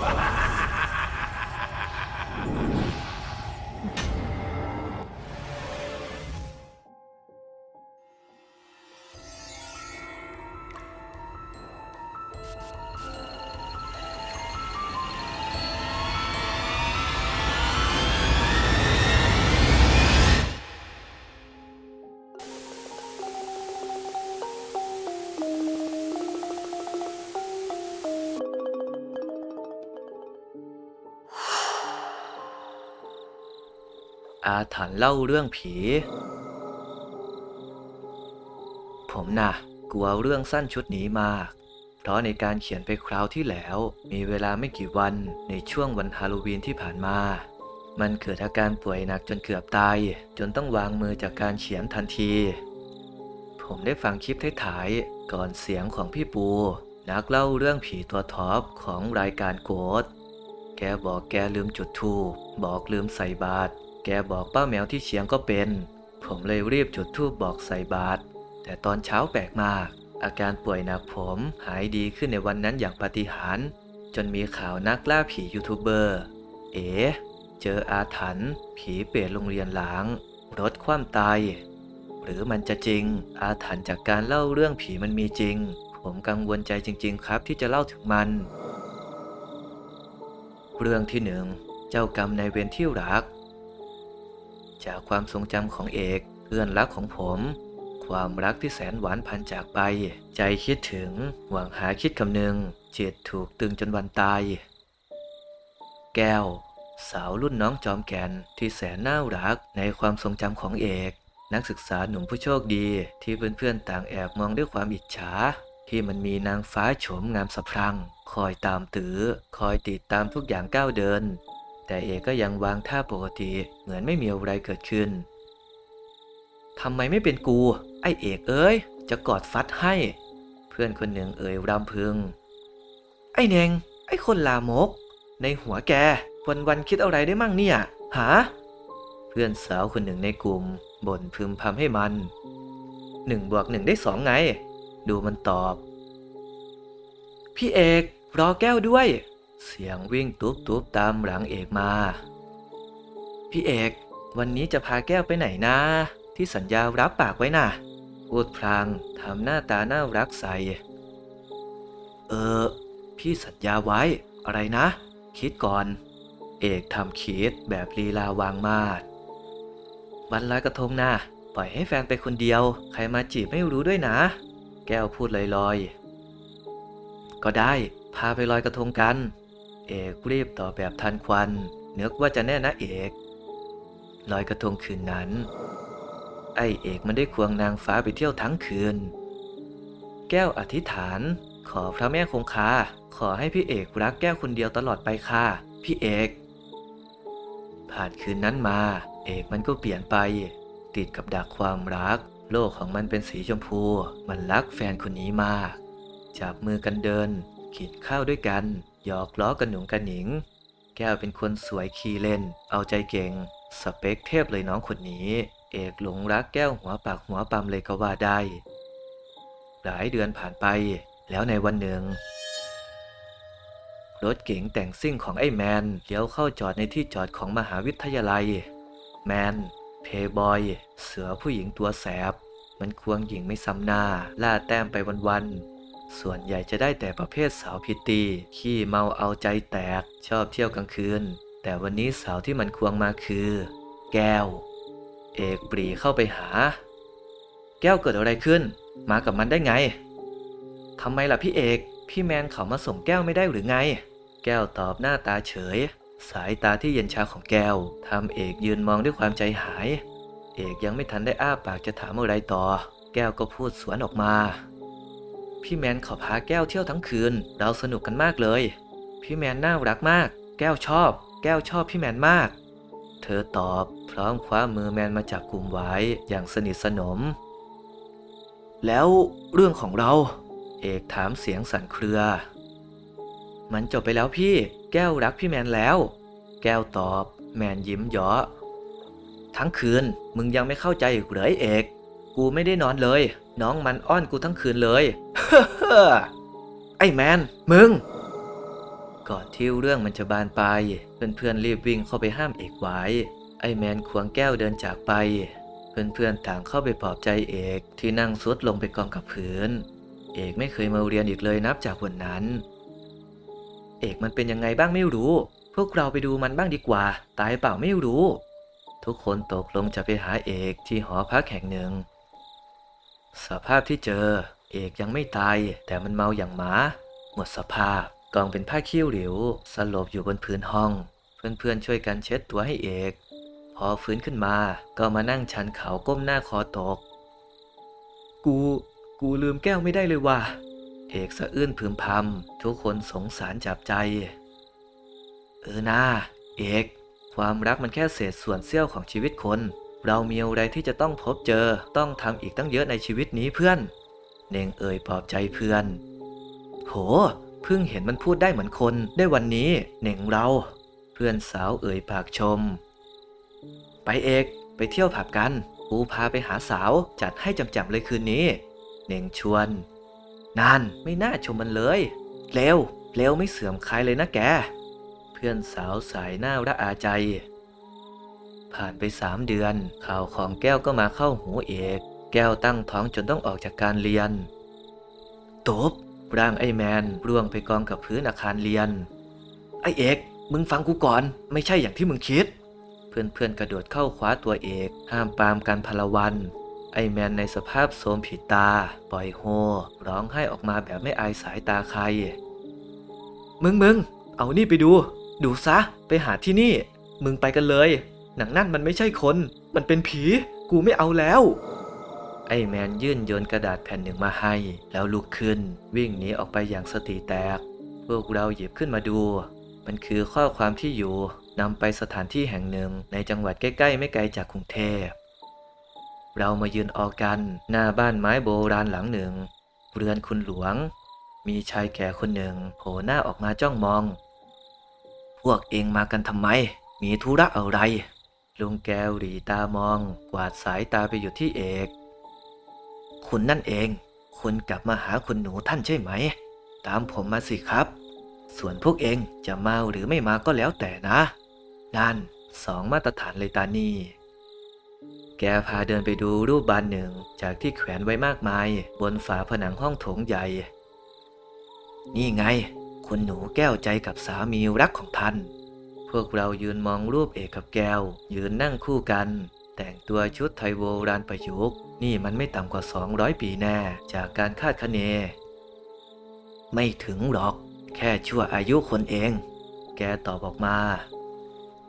Ha ha ha! อาถรรพ์เล่าเรื่องผี ผมนะ่ะ กลัวเรื่องสั้นชุดนี้มาก เพราะในการเขียนไปคราวที่แล้ว มีเวลาไม่กี่วันในช่วงวันฮาโลวีนที่ผ่านมา มันเกิดอาการป่วยหนักจนเกือบตาย จนต้องวางมือจากการเขียนทันที ผมได้ฟังคลิปท้ายๆก่อนเสียงของพี่ปู นักเล่าเรื่องผีตัวท็อปของรายการโกดแกบอกแกลืมจุดธูปบอกลืมใส่บาตร แกบอกป้าแมวที่เชียงก็เป็น ผมเลยรีบจุดธูปบอกใส่บาตรแต่ตอนเช้าแปลกมาก อาการป่วยหนักผมหายดีขึ้นในวันนั้นอย่างปาฏิหาริย์จนมีข่าวนักล่าผียูทูบเบอร์ เอ๋เจออาถรรพ์ผีเปรตโรงเรียนหลาง รถคว่ำตาย หรือมันจะจริง อาถรรพ์จากการเล่าเรื่องผีมันมีจริง ผมกังวลใจจริง ๆ ครับที่จะเล่าถึงมัน เรื่องที่หนึ่งเจ้ากรรมในายเวรที่รัก จากความทรงจำของเอกเพื่อนรักของผม ความรักที่แสนหวานพันจากไป ใจคิดถึง หวังหาคิดคำนึงจิตถูกตึงจนวันตาย แก้ว สาวรุ่นน้องจอมแก่นที่แสนน่ารักในความทรงจำของเอก นักศึกษาหนุ่มผู้โชคดีที่เพื่อนๆต่างแอบมองด้วยความอิจฉาที่มันมีนางฟ้าโฉมงามสะพรั่ง คอยตามตือ คอยติดตามทุกอย่างก้าวเดิน แต่เอกก็ยังวางท่าปกติเหมือนไม่มีอะไรเกิดขึ้นทำไมไม่เป็นกู ไอเอกเอ้ย จะกอดฟัดให้ เพื่อนคนหนึ่งเอ่ยรำพึง ไอเนงไอคนลามก ในหัวแก วันวันคิดอะไรได้มั่งเนี่ย หา เพื่อนสาวคนหนึ่งในกลุ่มบ่นพึมพำให้มันหนึ่งบวกหนึ่งได้สองไง ดูมันตอบ พี่เอก รอแก้วด้วย เสียงวิ่งตุ๊บตุบตามหลังเอกมา พี่เอกวันนี้จะพาแก้วไปไหนนะ ที่สัญญารับปากไว้น่ะพูดพลางทำหน้าตาน่ารักใส เออ พี่สัญญาไว้อะไรนะ คิดก่อน เอกทำคิดแบบลีลาวางมาดวันลอยกระทงนะปล่อยให้แฟนไปคนเดียว ใครมาจีบไม่รู้ด้วยนะ แก้วพูดลอยๆ ก็ได้ พาไปลอยกระทงกัน เอกรีบตอบแบบทันควันเนึกว่าจะแน่นะเอกลอยกระทงคืนนั้น ไอเอกมันได้ควงนางฟ้าไปเที่ยวทั้งคืน แก้วอธิษฐาน ขอพระแม่คงคาขอให้พี่เอกรักแก้วคนเดียวตลอดไปค่ะ พี่เอก ผ่านคืนนั้นมา เอกมันก็เปลี่ยนไป ติดกับดักความรัก โลกของมันเป็นสีชมพู มันรักแฟนคนนี้มาก จับมือกันเดินกินข้าวด้วยกัน หยอกล้อกันหนุ่งกันหนิง แก้วเป็นคนสวยขี้เล่น เอาใจเก่ง สเปคเทพเลยน้องคนนี้ เอกหลงรักแก้วหัวปากหัวปั๊มเลยก็ว่าได้ หลายเดือนผ่านไป แล้วในวันหนึ่ง รถเก๋งแต่งซิ่งของไอ้แมนเลี้ยวเข้าจอดในที่จอดของมหาวิทยาลัย แมน เพย์บอย เสือผู้หญิงตัวแสบ มันควงหญิงไม่ซ้ำหน้า ล่าแต้มไปวันๆ ส่วนใหญ่จะได้แต่ประเภทสาวพิตตี้ขี้เมาเอาใจแตก ชอบเที่ยวกลางคืน แต่วันนี้สาวที่มันควงมาคือ แก้ว เอกปรีเข้าไปหา แก้วเกิดอะไรขึ้น มากับมันได้ไงทำไมล่ะพี่เอก พี่แมนเขามาส่งแก้วไม่ได้หรือไง แก้วตอบหน้าตาเฉย สายตาที่เย็นชาของแก้วทำเอกยืนมองด้วยความใจหาย เอกยังไม่ทันได้อ้าปากจะถามอะไรต่อ แก้วก็พูดสวนออกมา พี่แมนเขาพาแก้วเที่ยวทั้งคืน เราสนุกกันมากเลย พี่แมนน่ารักมาก แก้วชอบ แก้วชอบพี่แมนมาก เธอตอบพร้อมคว้ามือแมนมาจับกลุ่มไว้อย่างสนิทสนม แล้วเรื่องของเรา เอกถามเสียงสั่นเครือ มันจบไปแล้วพี่ แก้วรักพี่แมนแล้ว แก้วตอบ แมนยิ้มเยาะทั้งคืนมึงยังไม่เข้าใจอีกเหรอไอ้เอก กูไม่ได้นอนเลย น้องมันอ้อนกูทั้งคืนเลย ไอ้แมน มึง ก่อนที่เรื่องมันจะบานปลายเพื่อนๆรีบวิ่งเข้าไปห้ามเอกไว้ ไอ้แมนควงแก้วเดินจากไป เพื่อนๆต่างเข้าไปปลอบใจเอกที่นั่งซุดลงไปกองกับพื้น เอกไม่เคยมาเรียนอีกเลยนับจากวันนั้น เอกมันเป็นยังไงบ้างไม่รู้ พวกเราไปดูมันบ้างดีกว่า ตายเปล่าไม่รู้ ทุกคนตกลงจะไปหาเอกที่หอพักแห่งหนึ่ง สภาพที่เจอ เอกยังไม่ตาย แต่มันเมาอย่างหมา หมดสภาพกองเป็นผ้าขี้หลิว สลบอยู่บนพื้นห้อง เพื่อนๆช่วยกันเช็ดตัวให้เอก พอฟื้นขึ้นมาก็มานั่งชันเขาก้มหน้าคอตก กู กูลืมแก้วไม่ได้เลยว่ะเอกสะอื้นพึมพำทุกคนสงสารจับใจ เออนาเอก ความรักมันแค่เศษส่วนเสี้ยวของชีวิตคน เรามีอะไรที่จะต้องพบเจอต้องทำอีกตั้งเยอะในชีวิตนี้เพื่อน เน่งเอ่ยปลอบใจเพื่อน โห เพิ่งเห็นมันพูดได้เหมือนคนได้วันนี้เน่งเรา เพื่อนสาวเอ่ยปากชม ไปเอกไปเที่ยวผับกันกูพาไปหาสาวจัดให้จำๆเลยคืนนี้ เน่งชวนนันไม่น่าชมมันเลย เร็วเร็วไม่เสื่อมใคลายเลยนะแก เพื่อนสาวสายหน้าระอาใจ ผ่านไปสามเดือน ข่าวของแก้วก็มาเข้าหูเอกแก้วตั้งท้องจนต้องออกจากการเรียนตบร่างไอ้แมนร่วงไปกองกับพื้นอาคารเรียน ไอเอกมึงฟังกูก่อน ไม่ใช่อย่างที่มึงคิด เพื่อนๆกระโดดเข้าคว้าตัวเอก ห้ามปามกันพลวัน ไอแมนในสภาพโทมผิดตา ปล่อยโฮ ร้องไห้ออกมาแบบไม่อายสายตาใคร มึงมึงเอานี่ไปดู ดูซะ ไปหาที่นี่ มึงไปกันเลย หนังนั่นมันไม่ใช่คน มันเป็นผี กูไม่เอาแล้ว ไอ้แมนยื่นโยนกระดาษแผ่นหนึ่งมาให้ แล้วลุกขึ้น วิ่งหนีออกไปอย่างสติแตก พวกเราหยิบขึ้นมาดู มันคือข้อความที่อยู่นำไปสถานที่แห่งหนึ่งในจังหวัดใกล้ๆ ไม่ไกลจากกรุงเทพ เรามายืนออกกัน หน้าบ้านไม้โบราณหลังหนึ่ง เรือนคุณหลวง มีชายแก่คนหนึ่งโผล่หน้าออกมาจ้องมอง พวกเองมากันทำไม มีธุระอะไร ลุงแก้วหลีตามอง กวาดสายตาไปอยู่ที่เอก คุณนั่นเอง คุณกลับมาหาคุณหนูท่านใช่ไหม ตามผมมาสิครับ ส่วนพวกเองจะมาหรือไม่มาก็แล้วแต่นะ นั่นสองมาตรฐานเลยตานี่แกพาเดินไปดูรูปบานหนึ่งจากที่แขวนไว้มากมาย บนฝาผนังห้องโถงใหญ่ นี่ไง คุณหนูแก้วใจกับสามีรักของท่าน พวกเรายืนมองรูปเอกกับแก้ว ยืนนั่งคู่กัน แต่งตัวชุดไทยโบราณประยุกต์นี่มันไม่ต่ำกว่า 200 ปีแน่ จากการคาดคะเน ไม่ถึงหรอก แค่ชั่วอายุคนเอง แกตอบออกมา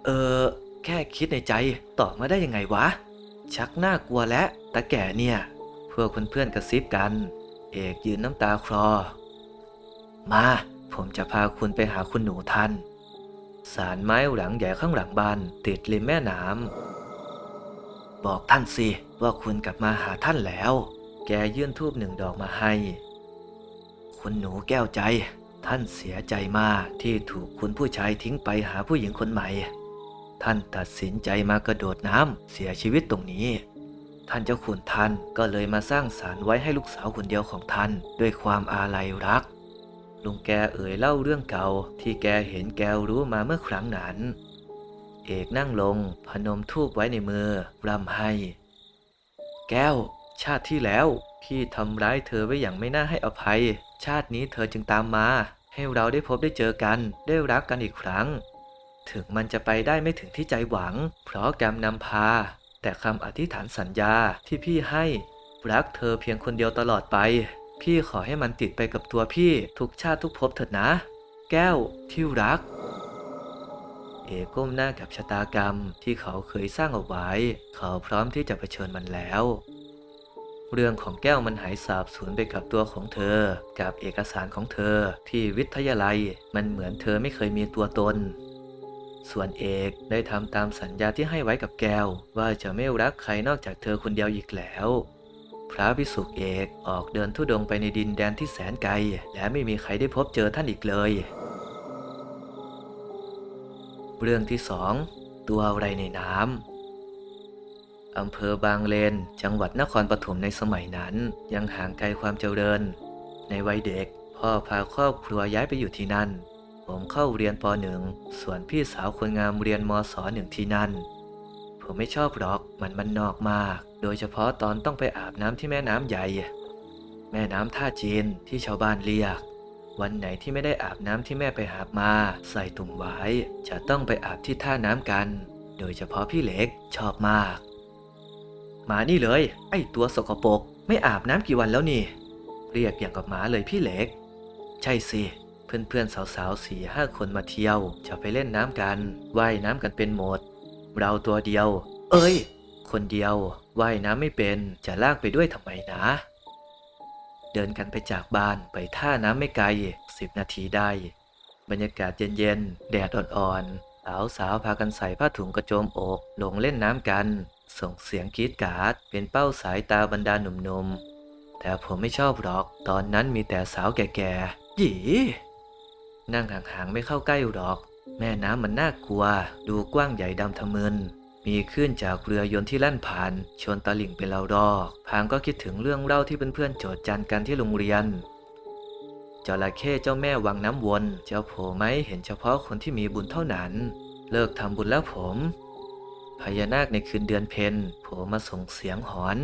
เออ แค่คิดในใจ ตอบมาได้ยังไงวะ ชักน่ากลัวและตาแก่เนี่ย เพวกเพื่อนๆกระซิบกัน เอกยืนน้ำตาคลอ มา ผมจะพาคุณไปหาคุณหนูท่าน สารไม้หลังใหญ่ข้างหลังบ้านติดริมแม่น้ำบอกท่านสิว่าคุณกลับมาหาท่านแล้ว แกยื่นทูบหนึ่งดอกมาให้ คุณหนูแก้วใจ ท่านเสียใจมากที่ถูกคุณผู้ชายทิ้งไปหาผู้หญิงคนใหม่ ท่านตัดสินใจมากระโดดน้ำเสียชีวิตตรงนี้ ท่านเจ้าขุนท่านก็เลยมาสร้างศาลไว้ให้ลูกสาวคนเดียวของท่าน ด้วยความอาลัยรัก ลุงแกเอ่ยเล่าเรื่องเก่า ที่แกเห็นแกรู้มาเมื่อครั้งนั้น เอกนั่งลงพนมทูบไว้ในมือร่ำให้ แก้ว ชาติที่แล้ว พี่ทำร้ายเธอไว้อย่างไม่น่าให้อภัย ชาตินี้เธอจึงตามมา ให้เราได้พบได้เจอกัน ได้รักกันอีกครั้ง ถึงมันจะไปได้ไม่ถึงที่ใจหวัง เพราะกรรมนำพา แต่คำอธิษฐานสัญญาที่พี่ให้ รักเธอเพียงคนเดียวตลอดไป พี่ขอให้มันติดไปกับตัวพี่ทุกชาติทุกภพเถิดนะ แก้วที่รัก เอก้มหน้ากับชะตากรรมที่เขาเคยสร้างเอาไว้ เขาพร้อมที่จะเผชิญมันแล้ว เรื่องของแก้วมันหายสาบสูญไปกับตัวของเธอ กับเอกสารของเธอ ที่วิทยาลัยมันเหมือนเธอไม่เคยมีตัวตนส่วนเอกได้ทำตามสัญญาที่ให้ไว้กับแก้ว ว่าจะไม่รักใครนอกจากเธอคนเดียวอีกแล้ว พระพิสุกเอกออกเดินทุดงไปในดินแดนที่แสนไกล และไม่มีใครได้พบเจอท่านอีกเลย เรื่องที่สองตัวอะไรในน้ำอำเภอบางเลน จังหวัดนครปฐมในสมัยนั้น ยังห่างไกลความเจริญ ในวัยเด็ก พ่อพาครอบครัวย้ายไปอยู่ที่นั่น ผมเข้าเรียนปหนึ่งส่วนพี่สาวคนงามเรียนมศหนึ่งที่นั่น ผมไม่ชอบหรอก มันมันนอกมาก โดยเฉพาะตอนต้องไปอาบน้ำที่แม่น้ำใหญ่ แม่น้ำท่าจีนที่ชาวบ้านเรียก วันไหนที่ไม่ได้อาบน้ำที่แม่ไปหาบมา ใส่ตุ่มไว้ จะต้องไปอาบที่ท่าน้ำกัน โดยเฉพาะพี่เล็กชอบมาก มานี่เลย ไอ้ตัวสกปรกไม่อาบน้ำกี่วันแล้วนี่ เรียกอย่างกับหมาเลยพี่เล็ก ใช่สิเพื่อนๆสาวๆสี่ห้าคนมาเที่ยว จะไปเล่นน้ำกันว่ายน้ำกันเป็นหมด เราตัวเดียว เอ้ย คนเดียวว่ายน้ำไม่เป็นจะลากไปด้วยทำไมนะ เดินกันไปจากบ้านไปท่าน้ำไม่ไกลสิบนาทีได้ บรรยากาศเย็นๆ แดดอ่อนๆ สาวสาวๆพากันใส่ผ้าถุงกระโจมอก ลงเล่นน้ำกัน ส่งเสียงกรีดกราด เป็นเป้าสายตาบรรดาหนุ่มๆ แต่ผมไม่ชอบหรอก ตอนนั้นมีแต่สาวแก่ๆหยีนั่งห่างๆไม่เข้าใกล้หรอก แม่น้ำมันน่ากลัว ดูกว้างใหญ่ดำทะมึน มีคลื่นจากเรือยนต์ที่แล่นผ่าน ชนตลิ่งเป็นเราดอก พางก็คิดถึงเรื่องเล่าที่เพื่อนๆโจทย์จันกันที่โรงเรียนจระเข้เจ้าแม่วังน้ำวน เจะโผล่ไหมเห็นเฉพาะคนที่มีบุญเท่านั้น เลิกทำบุญแล้วผม พญานาคในคืนเดือนเพ็ญโผล่มาส่งเสียงหอน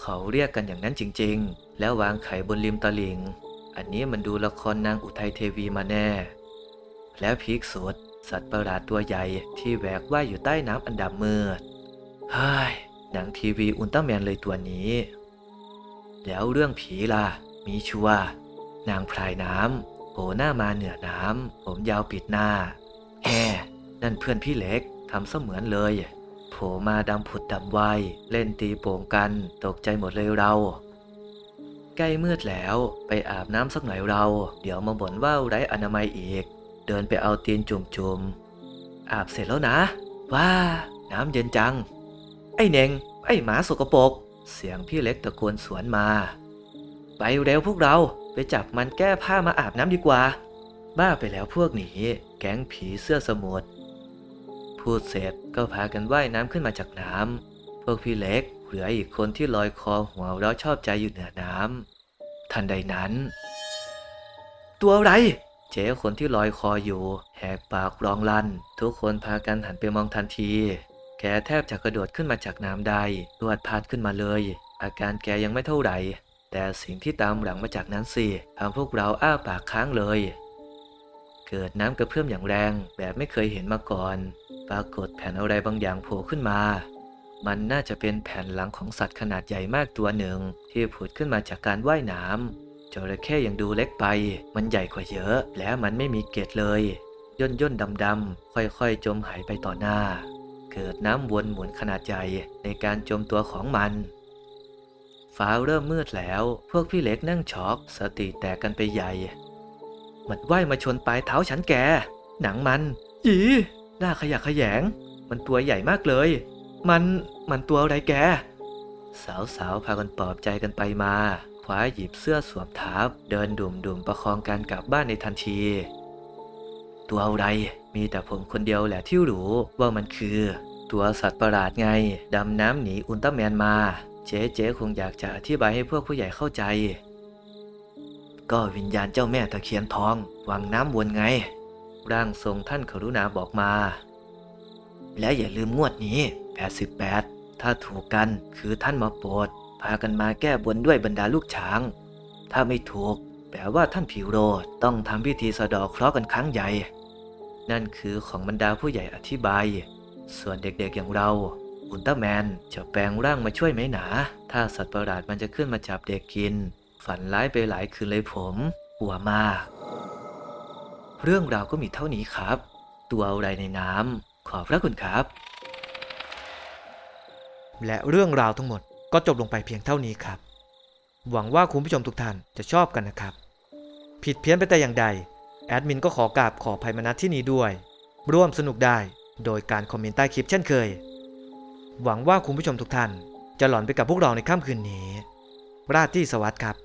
เขาเรียกกันอย่างนั้นจริงๆ แล้ววางไข่บนริมตลิ่ง อันนี้มันดูละครนางอุทัยเทวีมาแน่ แล้วพีคสุด สัตว์ประหลาดตัวใหญ่ที่แหวกว่ายอยู่ใต้น้ำอันดับมืดเฮ้ยหนังทีวีอุลตร้าแมนเลยตัวนี้ แล้วเรื่องผีล่ะ มีชัวนางพรายน้ำโผล่หน้ามาเหนือน้ำผมยาวปิดหน้าแฮ่นั่นเพื่อนพี่เล็กทำเสมือนเลยโผล่มาดำผุดดำไวายเล่นตีโป่งกันตกใจหมดเลยเรา ใกล้มืดแล้วไปอาบน้ำสักหน่อยเรา เดี๋ยวมาบ่นว่าไร้อนามัยอีก เดินไปเอาตีนจุ่มๆ อาบเสร็จแล้วนะ ว้า น้ำเย็นจัง ไอ้เน่ง ไอ้หมาสกปรก เสียงพี่เล็กตะโกนสวนมา ไปเร็วพวกเราไปจับมันแก้ผ้ามาอาบน้ำดีกว่า บ้าไปแล้วพวกหนีแก๊งผีเสื้อสมุทรพูดเสร็จก็พากันว่ายน้ำขึ้นมาจากน้ำ พวกพี่เล็กเหลืออีกคนที่ลอยคอหัวเราชอบใจอยู่เหนือน้ำทันใดนั้น ตัวอะไร เจ๊คนที่ลอยคออยู่ แหกปากร้องลั่น ทุกคนพากันหันไปมองทันที แกแทบจะกระโดดขึ้นมาจากน้ำได้รวดพาดขึ้นมาเลย อาการแกยังไม่เท่าไหร่ แต่สิ่งที่ตามหลังมาจากนั้นสิทำพวกเราอ้าปากค้างเลย เกิดน้ำกระเพื่อมอย่างแรงแบบไม่เคยเห็นมาก่อน ปรากฏแผ่นอะไรบางอย่างโผล่ขึ้นมามันน่าจะเป็นแผ่นหลังของสัตว์ขนาดใหญ่มากตัวหนึ่ง ที่ผุดขึ้นมาจากการว่ายน้ำ จระเข้ยังดูเล็กไป มันใหญ่กว่าเยอะ และมันไม่มีเกล็ดเลย ย่นย่นดำดำๆค่อยๆ จมหายไปต่อหน้า เกิดน้ำวนหมุนขนาดใหญ่ในการจมตัวของมัน ฟ้าเริ่มมืดแล้ว พวกพี่เล็กนั่งช็อกสติแตกกันไปใหญ่ มันว่ายมาชนปลายเท้าฉันแก หนังมันยีหน้าขยะขยง มันตัวใหญ่มากเลย มัน มันตัวอะไรแก สาวๆ พากันปลอบใจกันไปมา คว้าหยิบเสื้อสวมทับเดินดุ่มๆประคองกันกลับบ้านในทันที ตัวอะไรมีแต่ผมคนเดียวแหละที่รู้ว่ามันคือ ตัวสัตว์ประหลาดไง ดำน้ำหนีอุลตร้าแมนมา เจ๊เจ๊คงอยากจะอธิบายให้พวกผู้ใหญ่เข้าใจ ก็วิญญาณเจ้าแม่ตะเคียนทอง วังน้ำวนไง ร่างทรงท่านกรุณาบอกมา และอย่าลืมงวดนี้ 88 ถ้าถูกกันคือท่านมาโปรด พากันมาแก้บนด้วยบรรดาลูกช้าง ถ้าไม่ถูก แปลว่าท่านผิวโรต้องทำพิธีสะดอกเคราะห์กันครั้งใหญ่ นั่นคือของบรรดาผู้ใหญ่อธิบาย ส่วนเด็กๆอย่างเรา อุลตร้าแมนจะแปลงร่างมาช่วยไหมหนา ถ้าสัตว์ประหลาดมันจะขึ้นมาจับเด็กกิน ฝันร้ายไปหลายคืนเลยผมกลัวมาก เรื่องราวก็มีเท่านี้ครับ ตัวอะไรในน้ำขอบพระคุณครับ และเรื่องราวทั้งหมด ก็จบลงไปเพียงเท่านี้ครับ หวังว่าคุณผู้ชมทุกท่านจะชอบกันนะครับ ผิดเพี้ยนไปแต่อย่างใด แอดมินก็ขอกราบขอภัยมาณที่นี้ด้วย ร่วมสนุกได้โดยการคอมเมนต์ใต้คลิปเช่นเคย หวังว่าคุณผู้ชมทุกท่าน จะหลอนไปกับพวกเราในค่ำคืนนี้ ราตรีสวัสดิ์ครับ